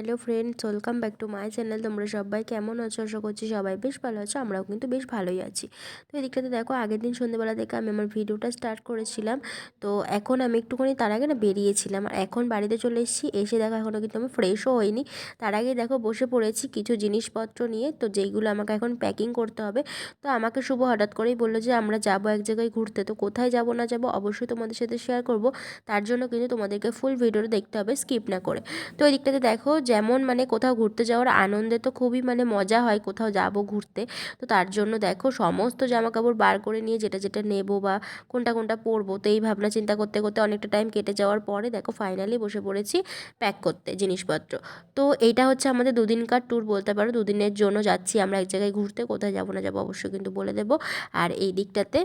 Hello friends, welcome back to my channel. তোমরা সবাই কেমন আছো? আশা করছি সবাই বেশ ভালো আছো, আমরাও কিন্তু বেশ ভালোই আছি। তো এদিকটাতে দেখো, আগের দিন সন্ধ্যেবেলা থেকে আমি আমার ভিডিওটা স্টার্ট করেছিলাম। তো এখন আমি একটুখানি তার আগে না বেরিয়েছিলাম। আর এখন বাড়িতে চলে এসেছি, এসে দেখো এখনও কিন্তু আমি ফ্রেশও হইনি। তার আগে দেখো বসে পড়েছি কিছু জিনিসপত্র নিয়ে। তো যেইগুলো আমাকে এখন প্যাকিং করতে হবে, তো আমাকে শুভ হঠাৎ করেই বলল যে, আমরা যাব এক জায়গায় ঘুরতে। তো কোথায় যাব, না যাব অবশ্যই তোমাদের সাথে শেয়ার করব। তার জন্য কিন্তু তোমাদেরকে ফুল ভিডিওটা দেখতে হবে স্কিপ না করে। তো ওই দিকটাতে দেখো যেমন মানে কোথাও ঘুরতে যাওয়ার আনন্দে তো খুবই মানে মজা হয় কোথাও যাব ঘুরতে। তো তার জন্য দেখো সমস্ত জামা কাপড় বার করে নিয়ে যেটা যেটা নেব বা কোনটা কোনটা পরবো, তো এই ভাবনা চিন্তা করতে করতে অনেকটা টাইম কেটে যাওয়ার পরে দেখো ফাইনালি বসে পড়েছি প্যাক করতে জিনিসপত্র। তো এইটা হচ্ছে আমাদের দুদিনকার ট্যুর বলতে পারো, দুদিনের জন্য যাচ্ছি আমরা এক জায়গায় ঘুরতে, কোথায় যাব না যাব অবশ্যই কিন্তু বলে দেবো। আর এই দিকটাতে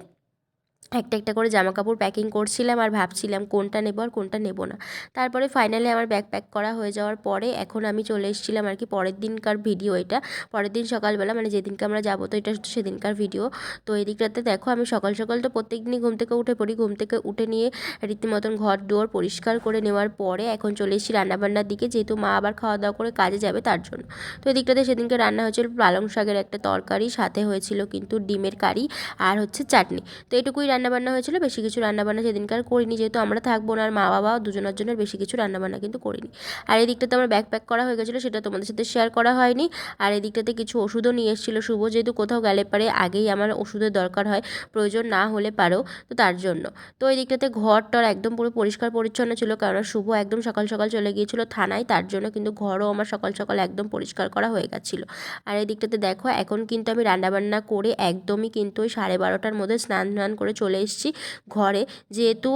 একটা একটা করে জামা কাপড় প্যাকিং করছিলাম আর ভাবছিলাম কোনটা নেব আর কোনটা নেব না। তারপরে ফাইনালি আমার ব্যাগ প্যাক করা হয়ে যাওয়ার পরে এখন আমি চলে এসেছিলাম আর কি পরের দিনকার ভিডিও এটা। পরের দিন সকালবেলা মানে যেদিনকে আমরা যাব তো এটা সেদিনকার ভিডিও তো এই দিকটাতে দেখো আমি সকাল সকাল তো প্রত্যেক দিনই ঘুম থেকে উঠে পড়ি। ঘুম থেকে উঠে নিয়ে রীতিমতন ঘর, দুয়ার পরিষ্কার করে নেওয়ার পরে এখন চলে এসেছি রান্নাবান্নার দিকে। যেহেতু মা আবার খাওয়া দাওয়া করে কাজে যাবে তার জন্য। তো এই দিকটাতে সেদিনকে রান্না হয়েছিল পালং শাকের একটা তরকারি, সাথে হয়েছিল কিন্তু ডিমের কারি আর হচ্ছে চাটনি। তো এটুকুই রান্নাবান্না হয়েছিল, বেশি কিছু রান্নাবান্না সেদিনকার করিনি যেহেতু আমরা থাকব না, আর মা বাবা দুজনের জন্য বেশি কিছু রান্নাবান্না কিন্তু করিনি। আর এই দিকটাতে আমার ব্যাগ প্যাক করা হয়ে গেছিল, সেটা তোমাদের সাথে শেয়ার করা হয়নি। আর এই দিকটাতে কিছু ওষুধও নিয়ে এসেছিল শুভ, যেহেতু কোথাও গেলে পারে আগেই আমার ওষুধের দরকার হয়, প্রয়োজন না হলে পারো, তো তার জন্য। তো এই দিকটাতে ঘর টর একদম পুরো পরিষ্কার পরিচ্ছন্ন ছিল, কারণ শুভ একদম সকাল সকাল চলে গিয়েছিল থানায়, তার জন্য কিন্তু ঘরও আমার সকাল সকাল একদম পরিষ্কার করা হয়ে গেছিল। আর এই দিকটাতে দেখো, এখন কিন্তু আমি রান্নাবান্না করে একদমই কিন্তু ওই সাড়ে বারোটার মধ্যে স্নান স্নান করে চলে এসেছি ঘরে। যেহেতু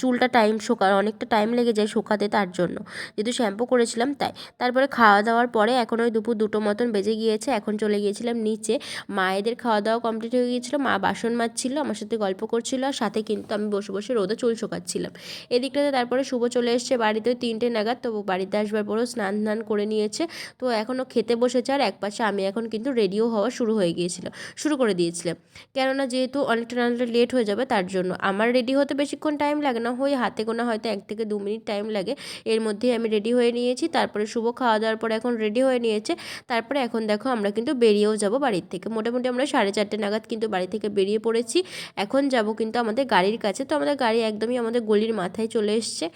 চুলটা টাইম শোকা, অনেকটা টাইম লেগে যায় শোকাতে তার জন্য। যেহেতু শ্যাম্পু করেছিলাম তাই। তারপরে খাওয়া দাওয়ার পরে এখন ওই দুপুর দুটো মতন বেজে গিয়েছে। এখন চলে গিয়েছিলাম নিচে। মায়েদের খাওয়া দাওয়া কমপ্লিট হয়ে গিয়েছিল। মা বাসন মাজছিল, আমার সাথে গল্প করছিল। আর সাথে কিন্তু আমি বসে বসে রোদে চুল শোকাচ্ছিলাম। এদিকটাতে তারপরে শুভ চলে এসছে বাড়িতে ওই তিনটে নাগাদ। তো বাড়িতে আসবার পরেও স্নান ধান করে নিয়েছে। তো এখনও খেতে বসেছে। আর এক পাশে আমি এখন কিন্তু রেডিও হওয়া শুরু হয়ে গিয়েছিল। শুরু করে দিয়েছিলাম। কেননা যেহেতু অনেকটা অনেকটা লেট হয়ে যাবে তার জন্য। আমার রেডি হতে বেশিক্ষণ টাইম লাগে না। হয়ে হাতে গোনা হয়তো এক থেকে দু মিনিট টাইম লাগে। এর মধ্যেই আমি রেডি হয়ে নিয়েছি। তারপরে শুভ খাওয়া দাওয়ার পরে এখন রেডি হয়ে নিয়েছে। তারপরে এখন দেখো আমরা কিন্তু বেরিয়েও যাব বাড়ির থেকে। মোটামুটি আমরা সাড়ে চারটে নাগাদ কিন্তু বাড়ি থেকে বেরিয়ে পড়েছি। এখন যাব কিন্তু আমাদের গাড়ির কাছে। তো আমাদের গাড়ি একদমই আমাদের গলির মাথায় চলে এসছে।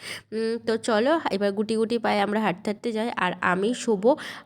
তো চলো এবার গুটি গুটি পায়ে আমরা হাঁটতে হাঁটতে যাই। আর আমি, শুভ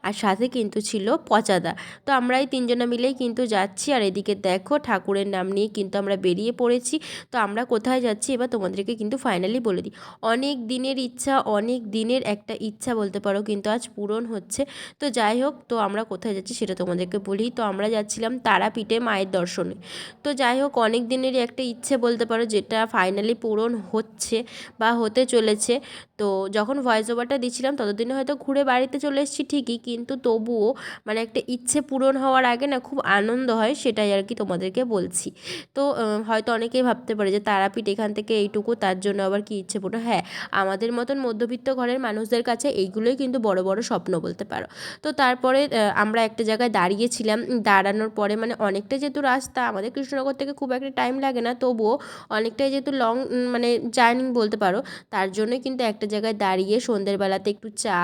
আর সাথে কিন্তু ছিল পচাদা। তো আমরাই তিনজনা মিলেই কিন্তু যাচ্ছি। আর এদিকে দেখো ঠাকুরের নাম নিয়ে কিন্তু আমরা বেরিয়ে পড়েছি, তো আমরা কোথায় যাচ্ছি এবার তোমাদেরকে কিন্তু ফাইনালি বলে দিই। অনেক দিনের ইচ্ছা, অনেক দিনের একটা ইচ্ছা বলতে পারো কিন্তু আজ পূরণ হচ্ছে। তো যাই হোক, তো আমরা কোথায় যাচ্ছি সেটা তোমাদেরকে বলি। তো আমরা যাচ্ছিলাম তারাপীঠে মায়ের দর্শনে। তো যাই হোক, অনেক দিনেরই একটা ইচ্ছে বলতে পারো যেটা ফাইনালি পূরণ হচ্ছে বা হতে চলেছে। তো যখন ভয়েস ওভারটা দিচ্ছিলাম ততদিনে হয়তো ঘুরে বাড়িতে চলে এসেছি ঠিকই, কিন্তু তবুও মানে একটা ইচ্ছে পূরণ হওয়ার আগে না খুব আনন্দ হয় সেটাই আর কি তোমাদেরকে বলছি। তো হয়তো অনেকেই ভাবতে পারে যে তারাপীঠ এখান থেকে এইটুকু তার জন্য আবার কি ইচ্ছে পূরণ হ্যাঁ আমাদের মতন মধ্যবিত্ত ঘরের মানুষদের কাছে এইগুলোই কিন্তু বড় বড় স্বপ্ন বলতে পারো। তো তারপরে আমরা একটা জায়গায় দাঁড়িয়েছিলাম, দাঁড়ানোর পরে মানে অনেকটা যেহেতু রাস্তা, আমাদের কৃষ্ণনগর থেকে খুব একটা টাইম লাগে না, তবুও অনেকটাই যেহেতু লং মানে জার্নি বলতে পারো, তার জন্যই কিন্তু একটা জায়গায় দাঁড়িয়ে সন্ধ্যেবেলাতে একটু চা,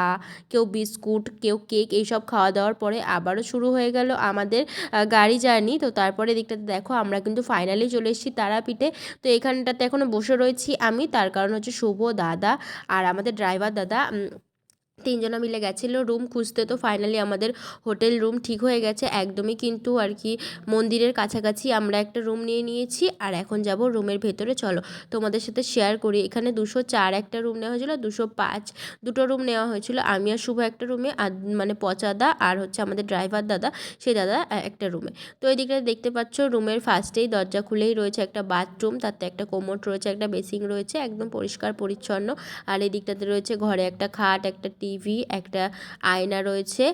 কেউ বিস্কুট, কেউ কেক এইসব খাওয়া দাওয়ার পরে আবারও শুরু হয়ে গেল আমাদের গাড়ি জার্নি। তো তারপরে দিকটাতে দেখো আমরা কিন্তু ফাইনালি চলে এসেছি তারাপীঠে। তো এখানটাতে এখনও বসে রয়েছি আমি, তার কারণ হচ্ছে শুভ, দাদা আর আমাদের ড্রাইভার দাদা তিনজনা মিলে গেছিল রুম খুঁজতে, তো ফাইনালি আমাদের হোটেল রুম ঠিক হয়ে গেছে। একদমই কিন্তু আর কি মন্দিরের কাছাকাছি আমরা একটা রুম নিয়ে নিয়েছি আর এখন যাব রুমের ভেতরে। চলো তোমাদের সাথে শেয়ার করি। এখানে দুশো চার একটা রুম নেওয়া হয়েছিলো, দুশো পাঁচ দুটো রুম নেওয়া হয়েছিল। আমি আর শুভ একটা রুমে আর মানে পচাদা আর হচ্ছে আমাদের ড্রাইভার দাদা সেই দাদা একটা রুমে তো এই দিকটা দেখতে পাচ্ছ রুমের ফার্স্টেই দরজা খুলেই রয়েছে একটা বাথরুম তাতে একটা কোমোট রয়েছে, একটা বেসিং রয়েছে, একদম পরিষ্কার পরিচ্ছন্ন। আর এই দিকটাতে রয়েছে ঘরে একটা খাট, একটা টি টিভি একটা আয়না রয়েছে।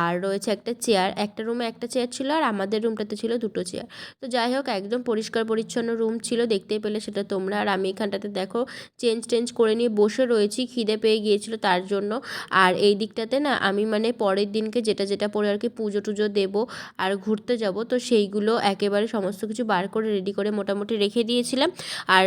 আর রয়েছে একটা চেয়ার একটা রুমে একটা চেয়ার ছিল আর আমাদের রুমটাতে ছিল দুটো চেয়ার তো যাই হোক, একদম পরিষ্কার পরিচ্ছন্ন রুম ছিল, দেখতেই পেলে সেটা তোমরা। আর আমি এখানটাতে দেখো চেঞ্জ টেঞ্জ করে নিয়ে বসে রয়েছি, খিদে পেয়ে গিয়েছিল তার জন্য। আর এই দিকটাতে না, আমি মানে পরের দিনকে যেটা যেটা পরে আর কি পুজো টুজো দেবো আর ঘুরতে যাব, তো সেইগুলো একেবারে সমস্ত কিছু বার করে রেডি করে মোটামুটি রেখে দিয়েছিলাম। আর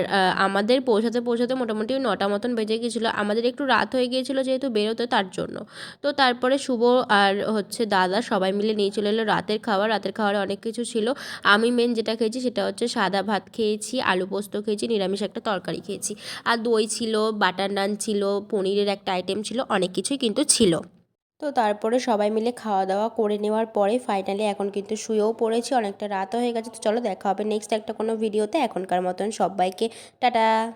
আমাদের পৌঁছাতে পৌঁছাতে মোটামুটি নটা মতন বেজে গিয়েছিল। আমাদের একটু রাত হয়ে গিয়েছিল যেহেতু বেরোতে তার জন্য। তো তারপরে শুভ আর হচ্ছে দাদা, সবাই মিলে নিয়ে চলে এলো রাতের খাবার। রাতের খাবারে অনেক কিছু ছিল। আমি মেন যেটা খেয়েছি সেটা হচ্ছে সাদা ভাত খেয়েছি, আলু পোস্ত খেয়েছি, নিরামিষ একটা তরকারি খেয়েছি। আর দই ছিল, বাটার নান ছিল, পনিরের একটা আইটেম ছিল, অনেক কিছুই কিন্তু ছিল। তো তারপরে সবাই মিলে খাওয়া দাওয়া করে নেওয়ার পরে ফাইনালি এখন কিন্তু শুয়েও পড়েছি, অনেকটা রাত হয়ে গেছে। তো চলো দেখা হবে নেক্সট একটা কোনো ভিডিওতে এখনকার মতন সবাইকে, টাটা!